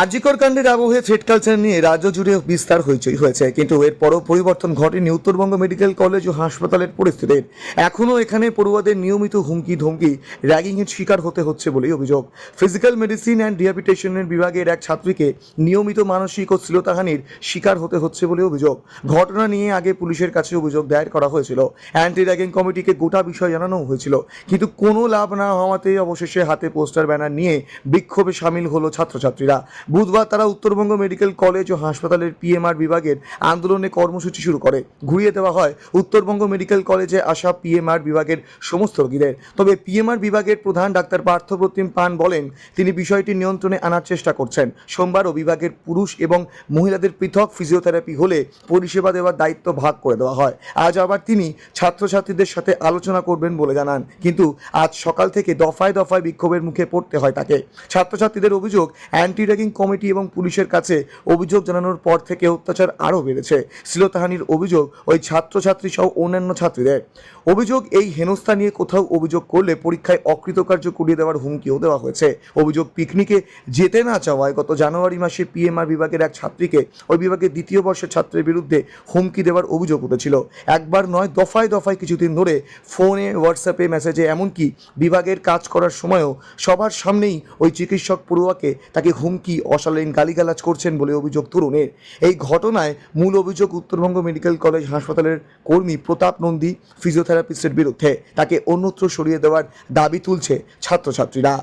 আরজিকর কাণ্ডের আবহে thread culture নিয়ে রাজ্য জুড়ে বিস্তার হইচই হয়েছে। কিন্তু এরপরও পরিবর্তন ঘটেনি উত্তরবঙ্গ মেডিকেল কলেজ ও হাসপাতালের পরিস্থিতির এখনও এখানে পড়ুয়াদের নিয়মিত হুমকি ধমকি র্যাগিংয়ের শিকার হতে হচ্ছে বলেই অভিযোগ। ফিজিক্যাল মেডিসিন অ্যান্ড রিহ্যাবিটেশনের বিভাগের এক ছাত্রীকে নিয়মিত মানসিক ও শ্লীলতাহানির শিকার হতে হচ্ছে বলে অভিযোগ। ঘটনা নিয়ে আগে পুলিশের কাছে অভিযোগ দায়ের করা হয়েছিল। অ্যান্টি র্যাগিং কমিটিকে গোটা বিষয় জানানো হয়েছিল। কিন্তু কোনো লাভ না হওয়াতে অবশেষে হাতে পোস্টার ব্যানার নিয়ে বিক্ষোভে সামিল হলো ছাত্রছাত্রীরা। বুধবার তারা উত্তরবঙ্গ মেডিকেল কলেজ ও হাসপাতালের পিএমআর বিভাগের আন্দোলনে কর্মসূচি শুরু করে। ঘুরিয়ে দেওয়া হয় উত্তরবঙ্গ মেডিকেল কলেজে আসা পিএমআর বিভাগের সমস্ত রোগীদের। তবে পিএমআর বিভাগের প্রধান ডাক্তার পার্থপ্রতিম পান বলেন, তিনি বিষয়টি নিয়ন্ত্রণে আনার চেষ্টা করছেন। সোমবারও বিভাগের পুরুষ এবং মহিলাদের পৃথক ফিজিওথেরাপি হলে পরিষেবা দেওয়ার দায়িত্ব ভাগ করে দেওয়া হয়। আজ আবার তিনি ছাত্রছাত্রীদের সাথে আলোচনা করবেন বলে জানান। কিন্তু আজ সকাল থেকে দফায় দফায় বিক্ষোভের মুখে পড়তে হয় তাকে। ছাত্রছাত্রীদের অভিযোগ অ্যান্টি র্যাগিং কমিটি এবং পুলিশের কাছে অভিযোগ জানানোর পর থেকে অত্যাচার আরও বেড়েছে। শ্লীলতাহানির অভিযোগ ওই ছাত্রছাত্রী সহ অন্যান্য ছাত্রীদের। অভিযোগ এই হেনস্থা নিয়ে কোথাও অভিযোগ করলে পরীক্ষায় অকৃতকার্য করিয়ে দেওয়ার হুমকিও দেওয়া হয়েছে। অভিযোগ পিকনিকে যেতে না চাওয়ায় গত জানুয়ারি মাসে পিএমআর বিভাগের এক ছাত্রীকে ওই বিভাগের দ্বিতীয় বর্ষের ছাত্রের বিরুদ্ধে হুমকি দেওয়ার অভিযোগ উঠেছিল। একবার নয়, দফায় দফায় কিছুদিন ধরে ফোনে, হোয়াটসঅ্যাপে, মেসেজে এমনকি বিভাগের কাজ করার সময়ও সবার সামনেই ওই চিকিৎসক পড়ুয়াকে তাকে হুমকি অশালীন গালিগালাজ করছেন বলে অভিযোগ তরুণের। এই ঘটনায় মূল অভিযোগ উত্তরবঙ্গ মেডিকেল কলেজ হাসপাতালের কর্মী প্রতাপ নন্দী, ফিজিওথেরাপিস্টের বিরুদ্ধে। তাকে অন্যত্র সরিয়ে দেওয়ার দাবি তুলছে ছাত্রছাত্রীরা।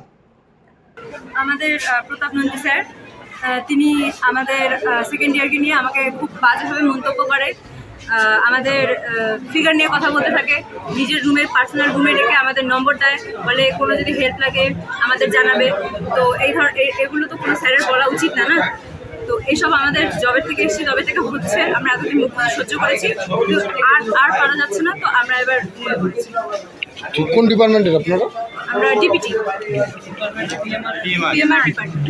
আমাদের প্রতাপ নন্দী স্যার তিনি আমাদের সেকেন্ড ইয়ারকে নিয়ে আমাকে খুব বাজেভাবে মন্তব্য করে আমাদের ফিগার নিয়ে কথা বলতে থাকে নিজের রুমের পার্সোনাল রুমে রেখে আমাদের নম্বর দেয় বলে কোনো যদি হেল্প লাগে আমাদের জানাবে। তো এই ধর এগুলো তো কোনো স্যারের বলা উচিত না না? তো এইসব আমাদের জবের থেকে এসেছি জবে থেকে হচ্ছে। আমরা এতদিন মুখ সহ্য করেছি। আর আর পারা যাচ্ছে না তো আমরা এবার নিয়ে করেছি। কোন ডিপার্টমেন্টের আপনারা? আমরা ডিপিটি ডিপার্টমেন্ট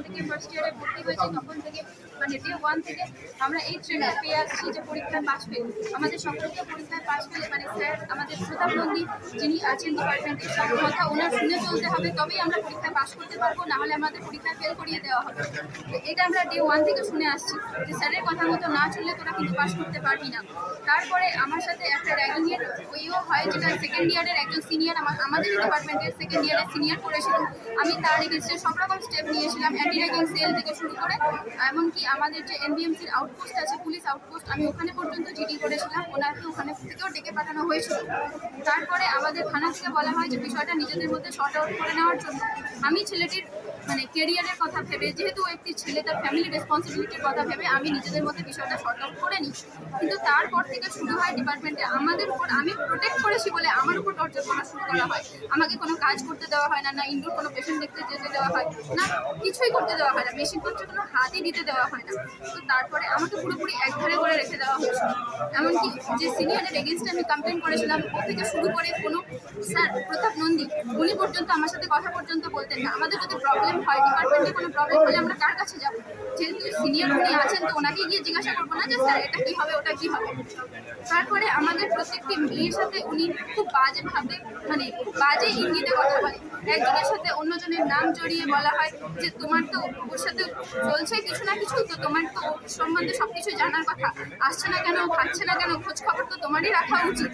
যখন থেকে ফার্স্ট ইয়ারে ভর্তি হয়েছি, তখন থেকে মানে ডে ওয়ান থেকে আমরা এই ট্রেনিং পেয়ে আসছি যে পরীক্ষায় পাশ পেলে আমাদের সকলকে পরীক্ষায় পাশ পেলে মানে স্যার আমাদের প্রতাপ নন্দী যিনি আছেন ডিপার্টমেন্টের সব কথা, ওনার শুনে চলতে হবে, তবেই আমরা পরীক্ষায় পাশ করতে পারব, নাহলে আমাদের পরীক্ষায় ফেল করিয়ে দেওয়া হবে। তো এটা আমরা ডে ওয়ান থেকে শুনে আসছি যে স্যারের কথা মতো না চললে তোরা কিন্তু পাশ করতে পারবি না। তারপরে আমার সাথে একটা র্যাগিংয়ের ওইও হয়, যেটা সেকেন্ড ইয়ারের একজন সিনিয়র আমাদের ডিপার্টমেন্টের সেকেন্ড ইয়ারের সিনিয়র করেছিল। আমি তার এগেনস্টে সব রকম স্টেপ নিয়েছিলাম র্যাগিং সেল থেকে শুরু করে, এমনকি আমাদের যে এনবিএমসির আউটপোস্ট আছে পুলিশ আউটপোস্ট আমি ওখানে পর্যন্ত জিডি করেছিলাম। ওনাকে ওখানে থেকেও ডেকে পাঠানো হয়েছিল। তারপরে আমাদের থানা থেকে বলা হয় যে, বিষয়টা নিজেদের মধ্যে শর্ট আউট করে নেওয়ার জন্য। আমি ছেলেটির মানে কেরিয়ারের কথা ভেবে, যেহেতু একটি ছেলে, তার ফ্যামিলি রেসপন্সিবিলিটির কথা ভেবে আমি নিজেদের মধ্যে বিষয়টা শর্ট আউট করে নিই। কিন্তু তারপর থেকে শুরু হয় ডিপার্টমেন্টে আমাদের উপর আমি প্রোটেক্ট করেছি বলে আমার উপর টর্চার করা শুরু করা হয়। আমাকে কোনো কাজ করতে দেওয়া হয় না না ইনডোর কোনো পেশেন্ট দেখতে যেতে দেওয়া হয়, না কিছুই করতে দেওয়া হয় না। মেশিন পত্রে কোনো হাতই দিতে দেওয়া হয় না। তো তারপরে আমাকে পুরোপুরি একধারে করে রেখে দেওয়া হয়েছিল এমনকি যে সিনিয়রের এগেনস্টে আমি কমপ্লেন করেছিলাম, ও থেকে শুরু করে কোনো, স্যার, প্রতাপ নন্দী, উনি পর্যন্ত আমার সাথে কথা পর্যন্ত বলতেন না। আমাদের যদি প্রবলেম হয় ডিপার্টমেন্টে কোনো প্রবলেম হলে আমরা কার কাছে যাব? যেহেতু সিনিয়র উনি আছেন, তো ওনাকে গিয়ে জিজ্ঞাসা করব না যে, স্যার, এটা কি হবে, ওটা কি হবে? তারপরে আমাদের প্রত্যেকটি মেয়ের সাথে উনি খুব বাজেভাবে মানে বাজে ইঙ্গিতে কথা বলে। একজনের সাথে অন্যজনের নাম জড়িয়ে বলা হয় যে, তোমার তো ওর সাথে চলছে কিছু না কিছু, তো তোমার তো সম্বন্ধে সব কিছু জানার কথা। আসছে না কেন খাচ্ছে না কেন, খোঁজ খবর তো তোমারই রাখা উচিত।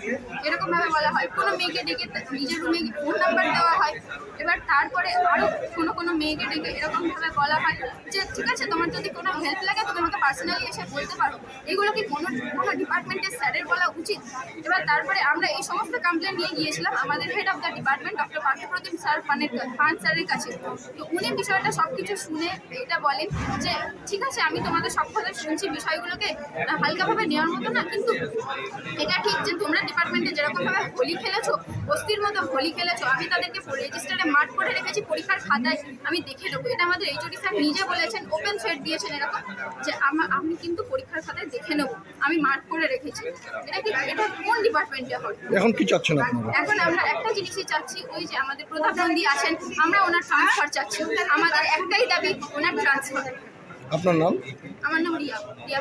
এরকমভাবে বলা হয়। কোনো মেয়েকে ডেকে নিজের রুমে ফোন নাম্বার দেওয়া হয়। এবার তারপরে আরও কোনো কোনো মেয়েকে ডেকে এরকম ভাবে বলা হয় যে, ঠিক আছে, তোমার যদি কোনো হেল্প লাগে, তুমি আমাকে পার্সোনালি এসে বলতে পারো। এগুলো কি কোনো কোনো ডিপার্টমেন্টের স্যারের বলা উচিত? এবার তারপরে আমরা এই সমস্ত কমপ্লেন নিয়ে গিয়েছিলাম আমাদের head of the department doctor Parthapratim sir পানের পান স্যারের কাছে। তো উনি বিষয়টা সব কিছু শুনে এটা বলেন যে, ঠিক আছে, আমি তোমাদের সব কথা শুনছি, বিষয়গুলোকে হালকাভাবে নেওয়ার মতো না, কিন্তু এটা ঠিক যে, তোমরা ডিপার্টমেন্টে যেরকমভাবে হোলি খেলেছো বস্তির মতো হোলি খেলেছো। আমি তাদেরকে রেজিস্টারে মার্ক করে রেখেছি পরীক্ষার খাতায়। আমি দেখে নেব এটা আমাদের এইচওডি স্যার নিজে বলেছেন ওপেন সেট দিয়েছেন এরকম যে আমা- আমি কিন্তু পরীক্ষার খাতায় দেখে নেব। আমি মার্ক করে রেখেছি। এটা কি এটা কোন ডিপার্টমেন্টে হয় এখন কি চাচ্ছেন আপনারা? এখন আমরা একটা জিনিসই চাচ্ছি ওই যে আমাদের প্রধান নন্দী আছেন আমরা ওনার ট্রান্সফার চাচ্ছি। আমাদের একটাই দাবি ওনার ট্রান্সফার আপনার নাম? আমার নাম রিয়া রিয়া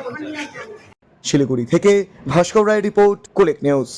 শিলিগুড়ি থেকে ভাস্কর রায় রিপোর্ট কোলেক নিউজ।